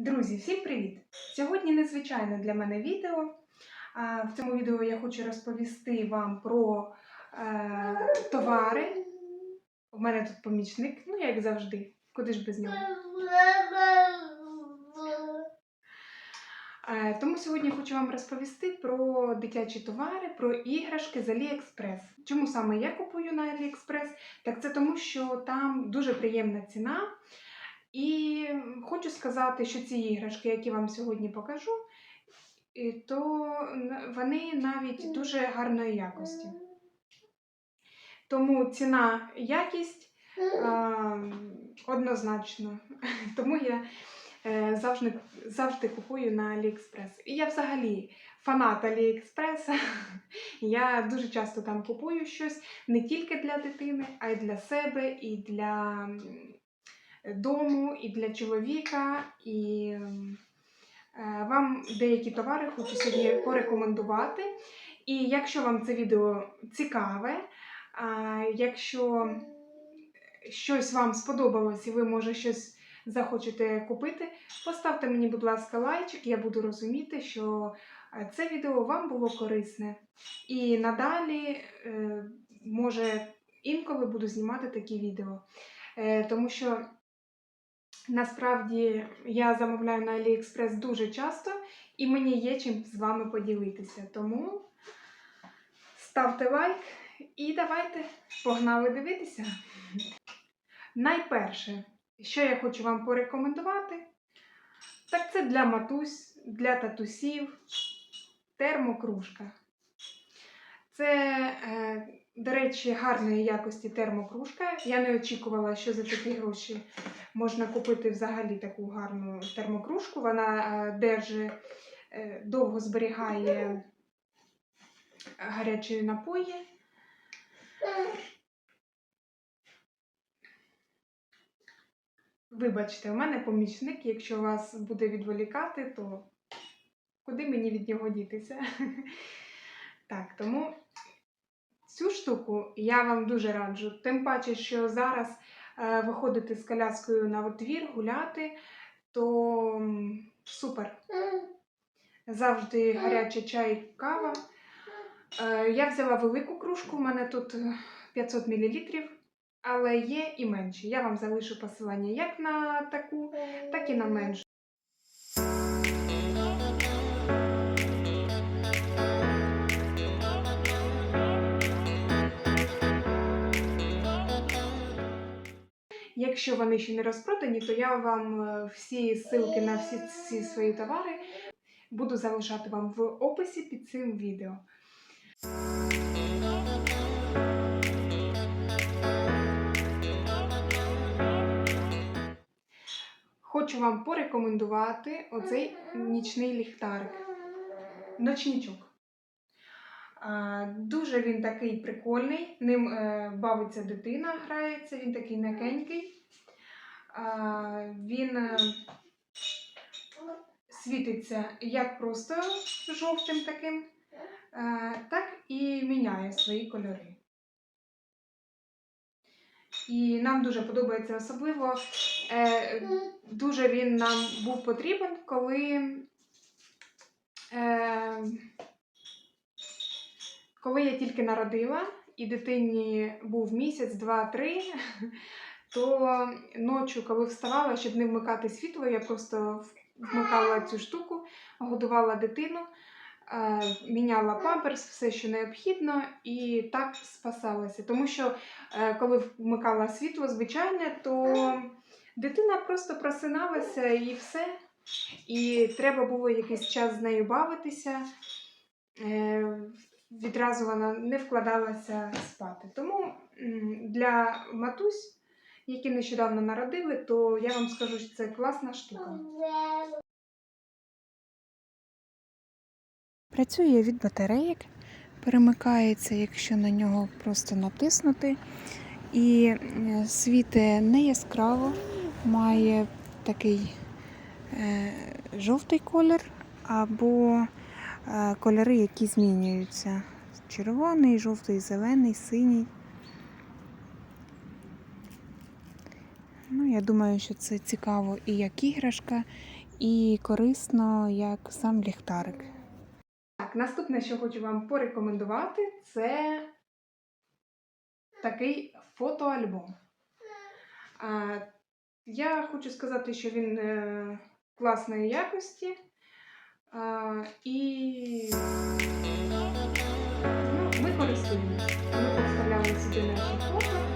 Друзі, всім привіт! Сьогодні незвичайне для мене відео. В цьому відео я хочу розповісти вам про е, товари. У мене тут помічник, ну як завжди, куди ж без нього. Е, Тому сьогодні хочу вам розповісти про дитячі товари, про іграшки з AliExpress. Чому саме я купую на AliExpress? Так це тому, що там дуже приємна ціна. І хочу сказати, що ці іграшки, які вам сьогодні покажу, то вони навіть дуже гарної якості. Тому ціна, якість однозначно. Тому я е, завжди, завжди купую на AliExpress. І я взагалі фанат AliExpress. Я дуже часто там купую щось не тільки для дитини, а й для себе, і для дому, і для чоловіка. І е, вам деякі товари хочу сьогодні порекомендувати. І якщо вам це відео цікаве, якщо щось вам сподобалось і ви, може, щось захочете купити, поставте мені, будь ласка, лайчик, я буду розуміти, що е, це відео вам було корисне. І надалі, е, може, інколи буду знімати такі відео. Тому що насправді я замовляю на AliExpress дуже часто, і мені є чим з вами поділитися. Тому ставте лайк і давайте погнали дивитися. Найперше, що я хочу вам порекомендувати, так це для матусь, для татусів термокружка. Це, е, до речі, гарної якості термокружка. Я не очікувала, що за такі гроші можна купити взагалі таку гарну термокружку. Вона е, держи, е, довго зберігає гарячі напої. Вибачте, у мене помічник, якщо вас буде відволікати, то куди мені від нього дітися? Так, тому цю штуку я вам дуже раджу. Тим паче, що зараз е, виходити з коляскою на двір, гуляти, то супер. Завжди гарячий чай, кава. Е, я взяла велику кружку, у мене тут е, 500 мл, але є і менші. Я вам залишу посилання як на таку, так і на меншу. Якщо вони ще не розпродані, то я вам е, всі ссылки на всі ці свої товари буду залишати вам в описі під цим відео. Хочу вам порекомендувати оцей нічний ліхтарик. Ночнічок. Дуже він такий прикольний. Ним е, бавиться дитина, грається, він такий м'якенький. Він е, світиться як просто жовтим таким, е, так і міняє свої кольори. І нам дуже подобається особливо. Дуже він нам був потрібен, коли, коли я тільки народила, і дитині був місяць, два-три, то ночі, коли вставала, щоб не вмикати світло, я просто вмикала цю штуку, годувала дитину, е, міняла памперс, все, що необхідно, і так спасалася. Тому що е, коли вмикала світло звичайне, то дитина просто просиналася і все. І треба було якийсь час з нею бавитися. Відразу вона не вкладалася спати. Тому для матусь, які нещодавно народили, то я вам скажу, що це класна штука. Працює від батарейок, перемикається, якщо на нього просто натиснути. І е, світе не яскраво, має такий е, жовтий колір або кольори, які змінюються. Червоний, жовтий, зелений, синій. Ну, я думаю, що це цікаво і як іграшка, і корисно, як сам ліхтарик. Так, наступне, що хочу вам порекомендувати, це такий фотоальбом. Я хочу сказати, що він е, класної якості. А, і ну, ми користуємося. Ми поставляли сюди наші фото.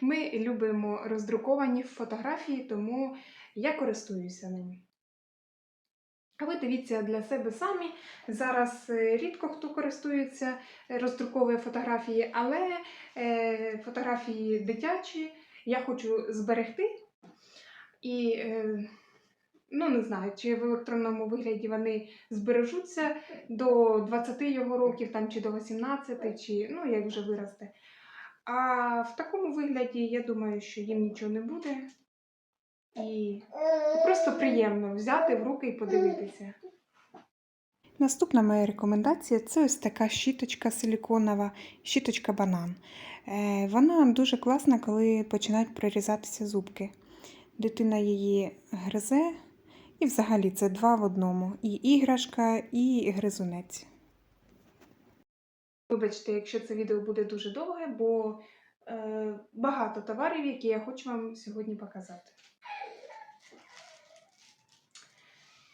Ми любимо роздруковані фотографії, тому я користуюся ними. А ви дивіться для себе самі. Зараз е, рідко хто користується, е, роздруковує фотографії, але е, фотографії дитячі я хочу зберегти. І ну, не знаю, чи в електронному вигляді вони збережуться до 20 його років там, чи до 18, чи ну, як вже виросте. А в такому вигляді я думаю, що їм нічого не буде. І просто приємно взяти в руки і подивитися. Наступна моя рекомендація це ось така щіточка силіконова, щіточка банан. Е, Вона дуже класна, коли починають прорізатися зубки. Дитина її гризе, і взагалі це два в одному: і іграшка, і гризунець. Вибачте, якщо це відео буде дуже довге, бо е, багато товарів, які я хочу вам сьогодні показати.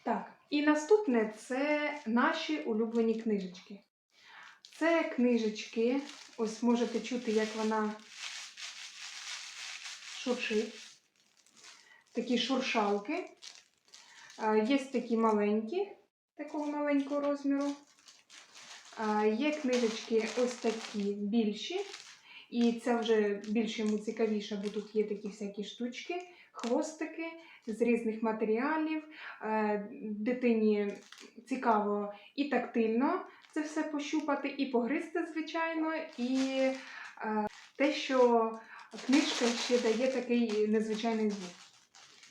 Так, і наступне це наші улюблені книжечки. Це книжечки, ось можете чути, як вона шуршить. Такі шуршалки. Є такі маленькі, такого маленького розміру. Є книжечки ось такі більші, і це вже більш йому цікавіше, бо тут є такі всякі штучки, хвостики з різних матеріалів. Е, Дитині цікаво і тактильно це все пощупати, і погризти, звичайно, і е, те, що книжка ще дає такий незвичайний звук.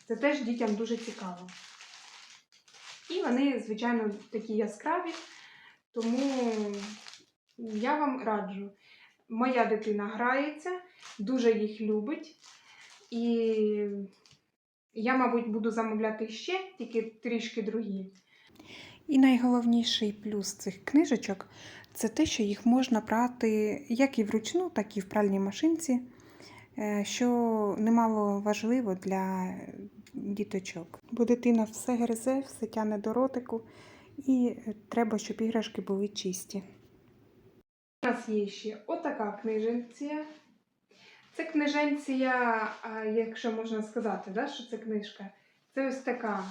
Це теж дітям дуже цікаво. І вони, звичайно, такі яскраві. Тому я вам раджу. Моя дитина грається, дуже їх любить. І я, мабуть, буду замовляти ще, тільки трішки другі. І найголовніший плюс цих книжечок це те, що їх можна прати як і вручну, так і в пральній машинці, е, що немало важливо для діточок. Бо дитина все гризе, все тяне до ротику, і треба, щоб іграшки були чисті. У нас є ще отака книженція. Це книженція, якщо можна сказати, да, що це книжка. Це ось така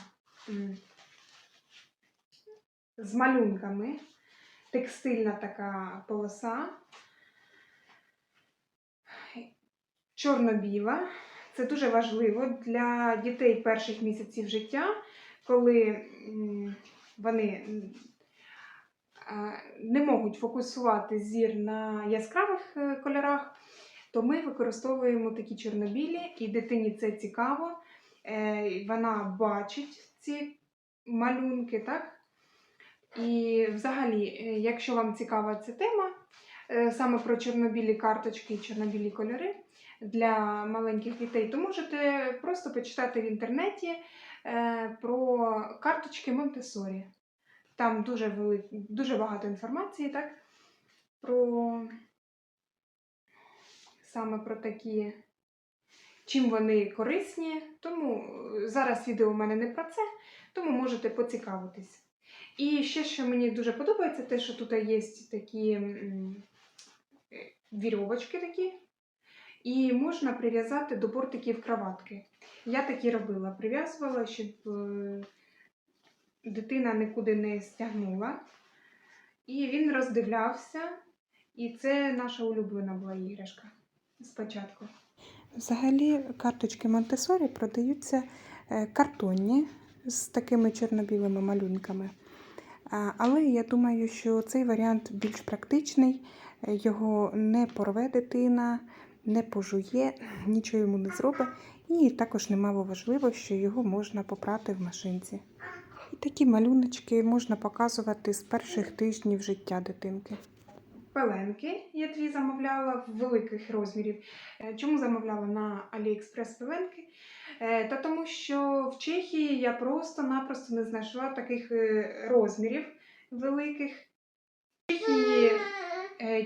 з малюнками, текстильна така полоса. Чорно-біла. Це дуже важливо для дітей перших місяців життя, коли вони не можуть фокусувати зір на яскравих е, кольорах, то ми використовуємо такі чорнобілі, і дитині це цікаво. Е, Вона бачить ці малюнки, так? І взагалі, е, якщо вам цікава ця тема, е, саме про чорнобілі карточки і чорнобілі кольори для маленьких дітей, то можете просто почитати в інтернеті про карточки Монтесорі. Там дуже, вели... дуже багато інформації, так? Про саме про такі, чим вони корисні. Тому е, зараз відео у мене не про це, тому можете поцікавитись. І ще, що мені дуже подобається, те, що тут є такі е, вірьовочки такі, і можна прив'язати до бортиків кроватки. Я такі робила, прив'язувала, щоб е, дитина нікуди не стягнула. І він роздивлявся, і це наша улюблена була іграшка спочатку. Взагалі, карточки Монтесорі продаються е, картонні з такими чорно-білими малюнками. Але я думаю, що цей варіант більш практичний, е, його не порве дитина, не пожує, нічого йому не зробить. І також немало важливо, що його можна попрати в машинці. І такі малюночки можна показувати з перших тижнів життя дитинки. Пеленки я дві замовляла в великих розмірів. Е, Чому замовляла на AliExpress пеленки? Е, Та тому що в Чехії я просто-напросто не знайшла таких е, розмірів великих. В Чехії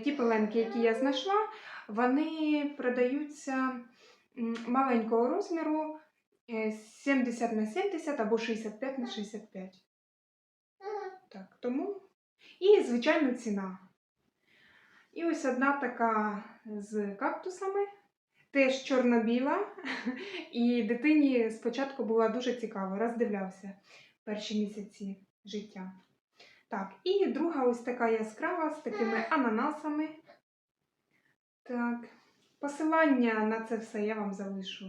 ті пеленки, які я знайшла, вони продаються маленького розміру е, 70 на 70 або 65 на 65. Так, тому. І, звичайно, ціна. І ось одна така з кактусами, теж чорно-біла. І дитині спочатку була дуже цікаво, роздивлявся перші місяці життя. Так, і друга ось така яскрава з такими ананасами. Так, посилання на це все я вам залишу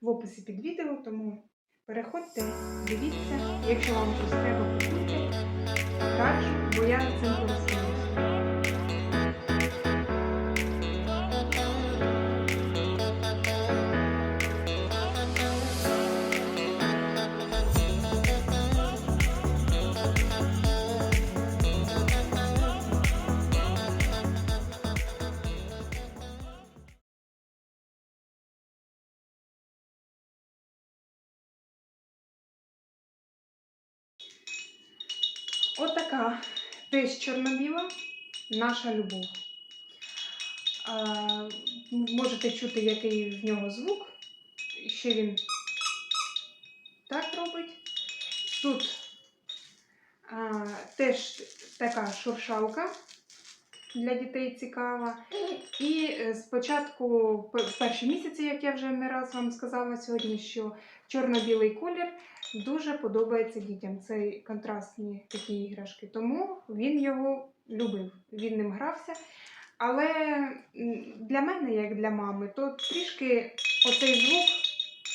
в описі під відео, тому переходьте, дивіться. Якщо вам щось треба купити, раджу, бо я цим користуюся. Отака теж чорно-біла наша любов. Можете чути, який в нього звук. Ще він так робить. Тут теж така шуршалка для дітей цікава. І е, спочатку, пе- перші місяці, як я вже не раз вам сказала сьогодні, що чорно-білий колір дуже подобається дітям. Це контрастні такі іграшки. Тому він його любив, він ним грався. Але для мене, як для мами, то трішки оцей звук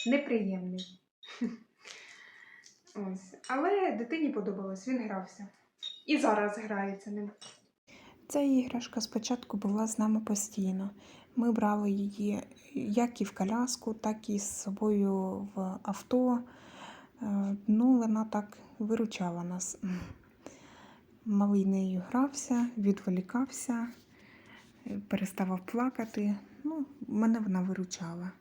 неприємний. Ось. Але дитині подобалось, він грався. І зараз грається ним. Ця іграшка спочатку була з нами постійно. Ми брали її як і в коляску, так і з собою в авто. Е, Ну, вона так виручала нас. Малий нею грався, відволікався, переставав плакати. Ну, мене вона виручала.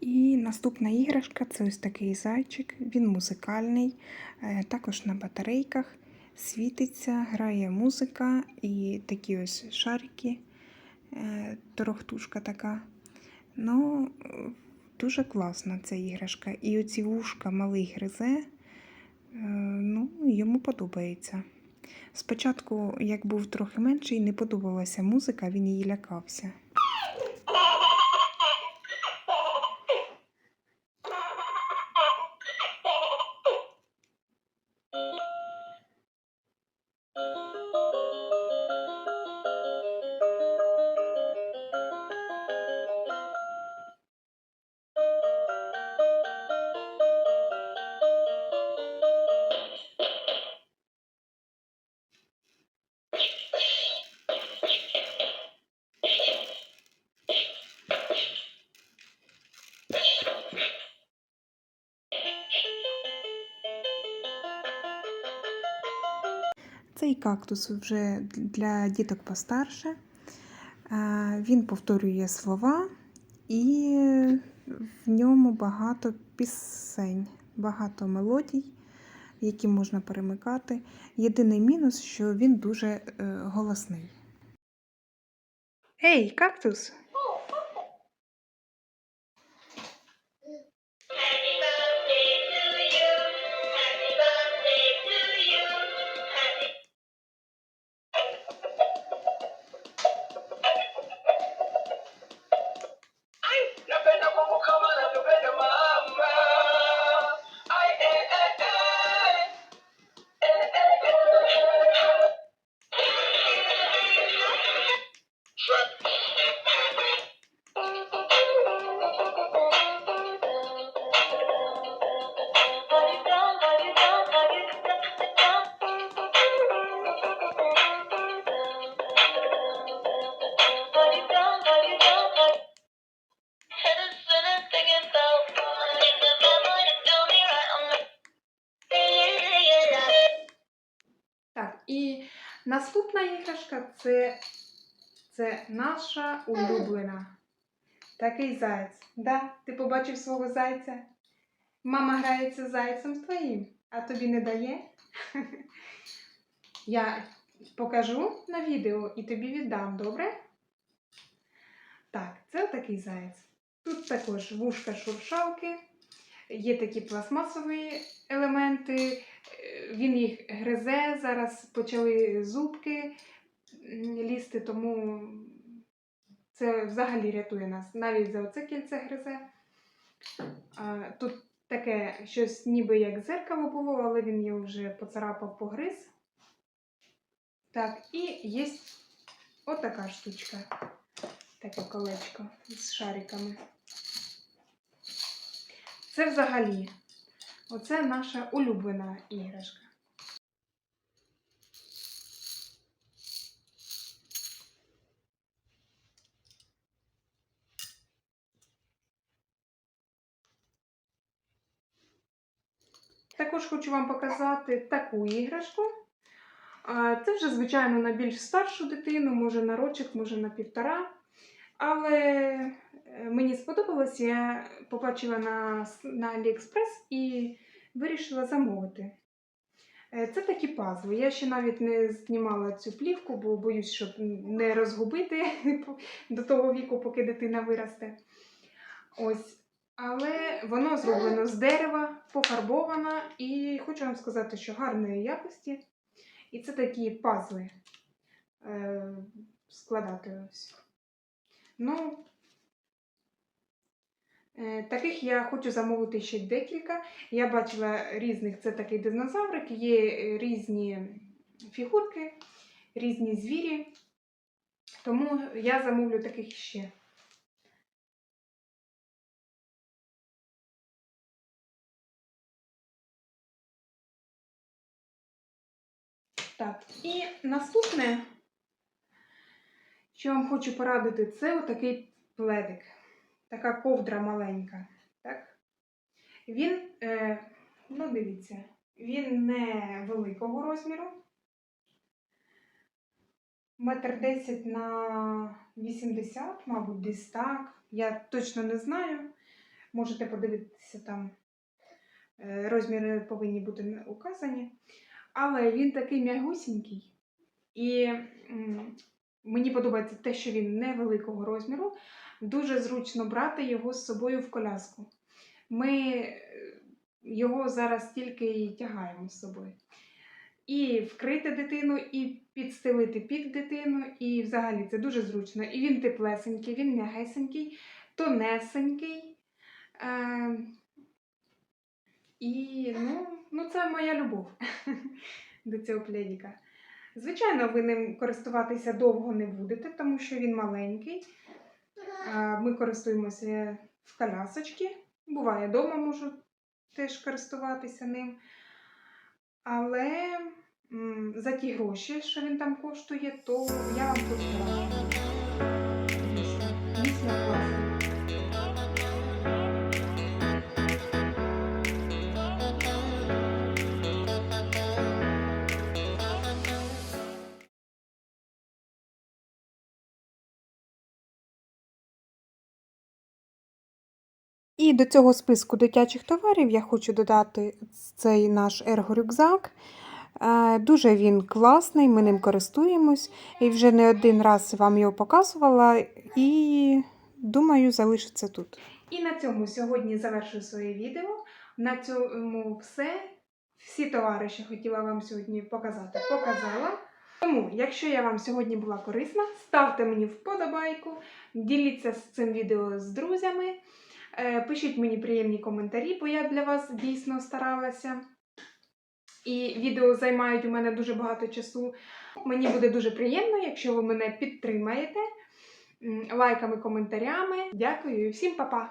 І наступна іграшка це ось такий зайчик. Він музикальний, е, також на батарейках світиться, грає музика і такі ось шарики, е, торохтушка така. Ну, дуже класна ця іграшка. І оці вушка малий гризе, е, ну, йому подобається. Спочатку, як був трохи менший, не подобалася музика, він її лякався. Кактус вже для діток постарше. Він повторює слова, і в ньому багато пісень, багато мелодій, які можна перемикати. Єдиний мінус, що він дуже е, голосний. Ей, кактус! Наступна іграшка це, це наша улюблена. Такий заєць. Да? Ти побачив свого зайця? Мама грається зайцем твоїм, а тобі не дає? Я покажу на відео і тобі віддам, добре? Так, це такий заєць. Тут також вушка шуршалки, є такі пластмасові елементи, він їх гризе, зараз почали зубки лізти, тому це взагалі рятує нас. Навіть за оце кільце гризе. Тут таке щось ніби як зеркало було, але він його вже поцарапав, погриз. Так, і є отака штучка. Таке колечко з шариками. Це взагалі. Оце наша улюблена іграшка. Також хочу вам показати таку іграшку. Це вже, звичайно, на більш старшу дитину, може на рочок, може на півтора. Але е, мені сподобалось, я побачила на, на AliExpress і вирішила замовити. Е, Це такі пазли. Я ще навіть не знімала цю плівку, бо боюсь, щоб не розгубити до того віку, поки дитина виросте. Ось. Але воно зроблено з дерева, пофарбовано, і хочу вам сказати, що гарної якості. І це такі пазли е, складати ось. Ну, е, таких я хочу замовити ще декілька. Я бачила різних, це такий динозаврик, є е, різні фігурки, різні звірі. Тому я замовлю таких ще. Так, і наступне, що вам хочу порадити, це отакий пледик. Така ковдра маленька. Так? Він, е, ну дивіться, він не великого розміру. Метр десять на 80, мабуть, десь так. Я точно не знаю. Можете подивитися там. Е, Розміри повинні бути указані. Але він такий м'ягусінький. І мені подобається те, що він невеликого розміру. Дуже зручно брати його з собою в коляску. Ми е, його зараз тільки і тягаємо з собою. І вкрити дитину, і підстелити під дитину, і взагалі це дуже зручно. І він теплесенький, він м'ягесенький, тонесенький. Е, і ну, ну, це моя любов до цього пледіка. Звичайно, ви ним користуватися довго не будете, тому що він маленький. Ми користуємося в колясочки. Буває, вдома можу теж користуватися ним. Але за ті гроші, що він там коштує, то я вам хочу. Дійсно, дійсно І до цього списку дитячих товарів я хочу додати цей наш ергорюкзак. Е, Дуже він класний, ми ним користуємось. І вже не один раз вам його показувала, і думаю, залишиться тут. І на цьому сьогодні завершую своє відео. На цьому все. Всі товари, що хотіла вам сьогодні показати, показала. Тому, якщо я вам сьогодні була корисна, ставте мені вподобайку, діліться з цим відео з друзями, пишіть мені приємні коментарі, бо я для вас дійсно старалася. І відео займають у мене дуже багато часу. Мені буде дуже приємно, якщо ви мене підтримаєте лайками, коментарями. Дякую і всім па-па!